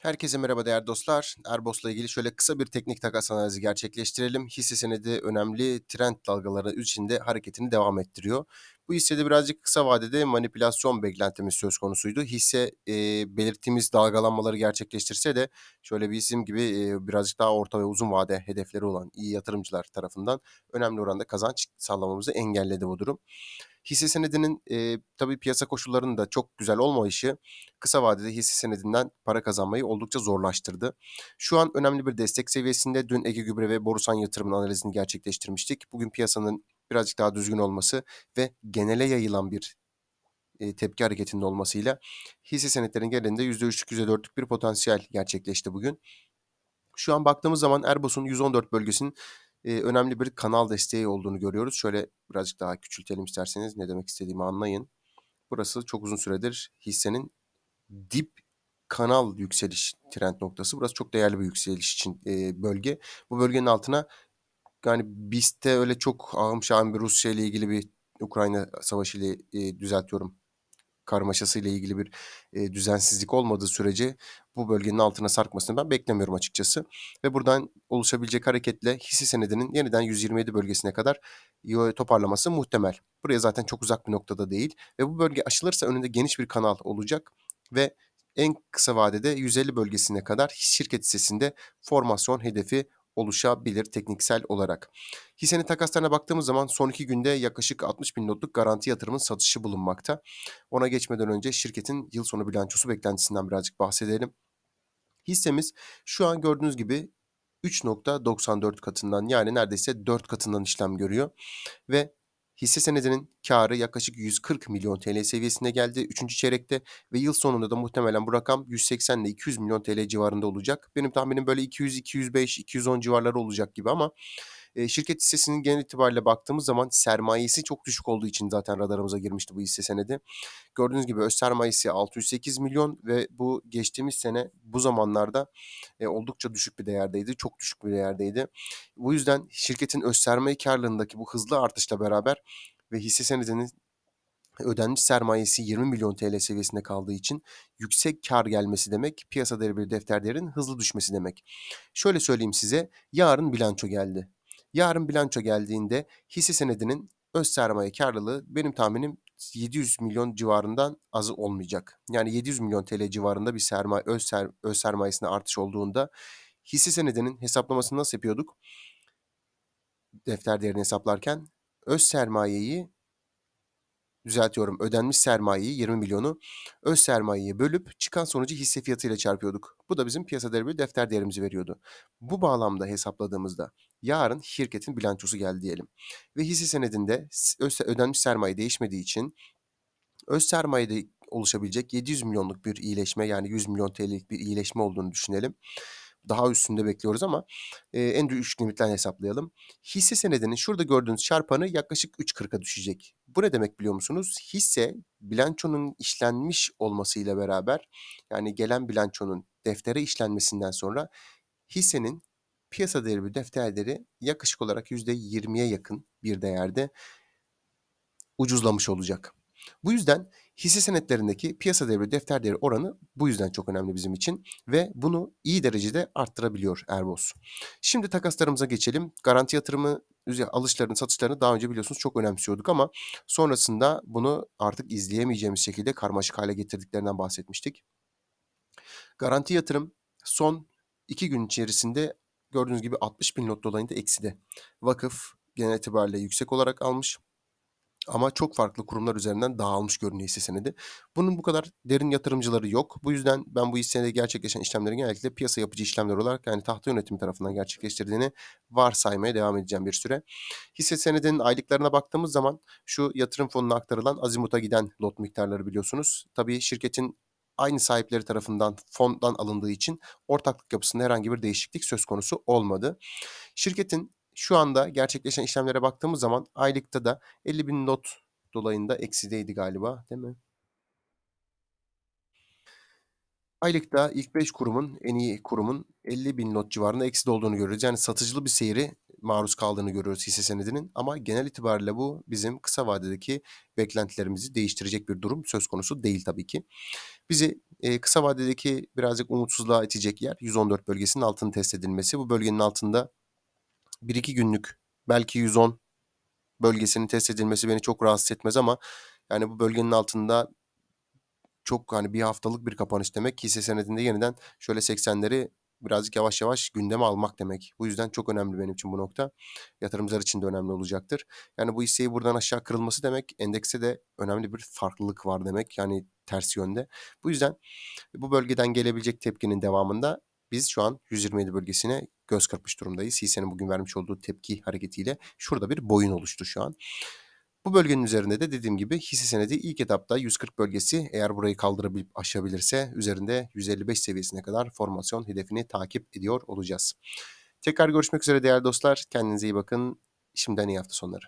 Herkese merhaba değerli dostlar. Erbos'la ilgili şöyle kısa bir teknik takas analizi gerçekleştirelim. Hisse senedi önemli trend dalgaları içinde hareketini devam ettiriyor. Bu hissede birazcık kısa vadede manipülasyon beklentimiz söz konusuydu. Hisse e, belirttiğimiz dalgalanmaları gerçekleştirse de şöyle bizim gibi e, birazcık daha orta ve uzun vade hedefleri olan iyi yatırımcılar tarafından önemli oranda kazanç sağlamamızı engelledi bu durum. Hisse senedinin e, tabii piyasa koşullarının da çok güzel olmayışı kısa vadede hisse senedinden para kazanmayı oldukça zorlaştırdı. Şu an önemli bir destek seviyesinde. Dün Ege Gübre ve Borusan yatırımın analizini gerçekleştirmiştik. Bugün piyasanın birazcık daha düzgün olması ve genele yayılan bir tepki hareketinde olmasıyla hisse senetlerin genelinde %3'lük %4'lük bir potansiyel gerçekleşti bugün. Şu an baktığımız zaman Erbos'un 114 bölgesinin önemli bir kanal desteği olduğunu görüyoruz. Şöyle birazcık daha küçültelim isterseniz ne demek istediğimi anlayın. Burası çok uzun süredir hissenin dip kanal yükseliş trend noktası. Burası çok değerli bir yükseliş için e, bölge. Bu bölgenin altına yani BIST'te öyle çok ağım şahım bir Rusya ile ilgili bir Ukrayna savaşı ile e, düzeltiyorum karmaşası ile ilgili bir e, düzensizlik olmadığı sürece bu bölgenin altına sarkmasını ben beklemiyorum açıkçası. Ve buradan oluşabilecek hareketle hisse senedinin yeniden 127 bölgesine kadar toparlaması muhtemel. Buraya zaten çok uzak bir noktada değil ve bu bölge aşılırsa önünde geniş bir kanal olacak ve en kısa vadede 150 bölgesine kadar şirket hissesinde formasyon hedefi oluşabilir tekniksel olarak. Hissenin takaslarına baktığımız zaman son iki günde yaklaşık 60 bin notluk garanti yatırımın satışı bulunmakta. Ona geçmeden önce şirketin yıl sonu bilançosu beklentisinden birazcık bahsedelim. Hissemiz şu an gördüğünüz gibi 3.94 katından yani neredeyse 4 katından işlem görüyor. Ve hisse senedinin karı yaklaşık 140 milyon TL seviyesine geldi 3. çeyrekte ve yıl sonunda da muhtemelen bu rakam 180 ile 200 milyon TL civarında olacak. Benim tahminim böyle 200, 205, 210 civarları olacak gibi ama e, şirket hissesinin genel itibariyle baktığımız zaman sermayesi çok düşük olduğu için zaten radarımıza girmişti bu hisse senedi. Gördüğünüz gibi öz sermayesi 608 milyon ve bu geçtiğimiz sene bu zamanlarda e, oldukça düşük bir değerdeydi. Çok düşük bir değerdeydi. Bu yüzden şirketin öz sermaye karlılığındaki bu hızlı artışla beraber ve hisse senedinin ödenmiş sermayesi 20 milyon TL seviyesinde kaldığı için yüksek kar gelmesi demek piyasa değeri bir defter değerinin hızlı düşmesi demek. Şöyle söyleyeyim size yarın bilanço geldi. Yarın bilanço geldiğinde hisse senedinin öz sermaye karlılığı benim tahminim 700 milyon civarından azı olmayacak. Yani 700 milyon TL civarında bir sermaye öz, ser, öz sermayesine artış olduğunda hisse senedinin hesaplamasını nasıl yapıyorduk? Defter değerini hesaplarken öz sermayeyi düzeltiyorum ödenmiş sermayeyi 20 milyonu öz sermayeyi bölüp çıkan sonucu hisse fiyatıyla çarpıyorduk. Bu da bizim piyasa değeri defter değerimizi veriyordu. Bu bağlamda hesapladığımızda yarın şirketin bilançosu geldi diyelim. Ve hisse senedinde öz, ödenmiş sermaye değişmediği için öz sermayede oluşabilecek 700 milyonluk bir iyileşme yani 100 milyon TL'lik bir iyileşme olduğunu düşünelim daha üstünde bekliyoruz ama e, en düşük limitlerden hesaplayalım. Hisse senedinin şurada gördüğünüz çarpanı yaklaşık 3.40'a düşecek. Bu ne demek biliyor musunuz? Hisse bilançonun işlenmiş olmasıyla beraber yani gelen bilançonun deftere işlenmesinden sonra hissenin piyasa değeri bir defter değeri yaklaşık olarak %20'ye yakın bir değerde ucuzlamış olacak. Bu yüzden hisse senetlerindeki piyasa devri defter değeri oranı bu yüzden çok önemli bizim için ve bunu iyi derecede arttırabiliyor Erbos. Şimdi takaslarımıza geçelim. Garanti yatırımı alışlarını, satışlarını daha önce biliyorsunuz çok önemsiyorduk ama sonrasında bunu artık izleyemeyeceğimiz şekilde karmaşık hale getirdiklerinden bahsetmiştik. Garanti yatırım son iki gün içerisinde gördüğünüz gibi 60 bin lot dolayında ekside. Vakıf genel itibariyle yüksek olarak almış. Ama çok farklı kurumlar üzerinden dağılmış görünüyor hisse senedi. Bunun bu kadar derin yatırımcıları yok. Bu yüzden ben bu hisse senedi gerçekleşen işlemlerin genellikle piyasa yapıcı işlemler olarak yani tahta yönetimi tarafından gerçekleştirdiğini varsaymaya devam edeceğim bir süre. Hisse senedinin aylıklarına baktığımız zaman şu yatırım fonuna aktarılan azimuta giden lot miktarları biliyorsunuz. Tabii şirketin aynı sahipleri tarafından fondan alındığı için ortaklık yapısında herhangi bir değişiklik söz konusu olmadı. Şirketin şu anda gerçekleşen işlemlere baktığımız zaman aylıkta da 50 bin not dolayında eksideydi galiba değil mi? Aylıkta ilk 5 kurumun, en iyi kurumun 50 bin not civarında ekside olduğunu görüyoruz. Yani satıcılı bir seyri maruz kaldığını görüyoruz hisse senedinin. Ama genel itibariyle bu bizim kısa vadedeki beklentilerimizi değiştirecek bir durum söz konusu değil tabii ki. Bizi eee, kısa vadedeki birazcık umutsuzluğa itecek yer 114 bölgesinin altının test edilmesi. Bu bölgenin altında 1-2 günlük belki 110 bölgesinin test edilmesi beni çok rahatsız etmez ama yani bu bölgenin altında çok, hani, 1 haftalık bir kapanış demek. Hisse senedinde yeniden şöyle 80'leri birazcık yavaş yavaş gündeme almak demek. Bu yüzden çok önemli benim için bu nokta. Yatırımcılar için de önemli olacaktır. Yani bu hisseyi buradan aşağı kırılması demek endekste de önemli bir farklılık var demek. Yani ters yönde. Bu yüzden bu bölgeden gelebilecek tepkinin devamında biz şu an 127 bölgesine göz kırpmış durumdayız. Hissenin bugün vermiş olduğu tepki hareketiyle şurada bir boyun oluştu şu an. Bu bölgenin üzerinde de dediğim gibi hisse senedi ilk etapta 140 bölgesi eğer burayı kaldırabilip aşabilirse üzerinde 155 seviyesine kadar formasyon hedefini takip ediyor olacağız. Tekrar görüşmek üzere değerli dostlar. Kendinize iyi bakın. Şimdiden iyi hafta sonları.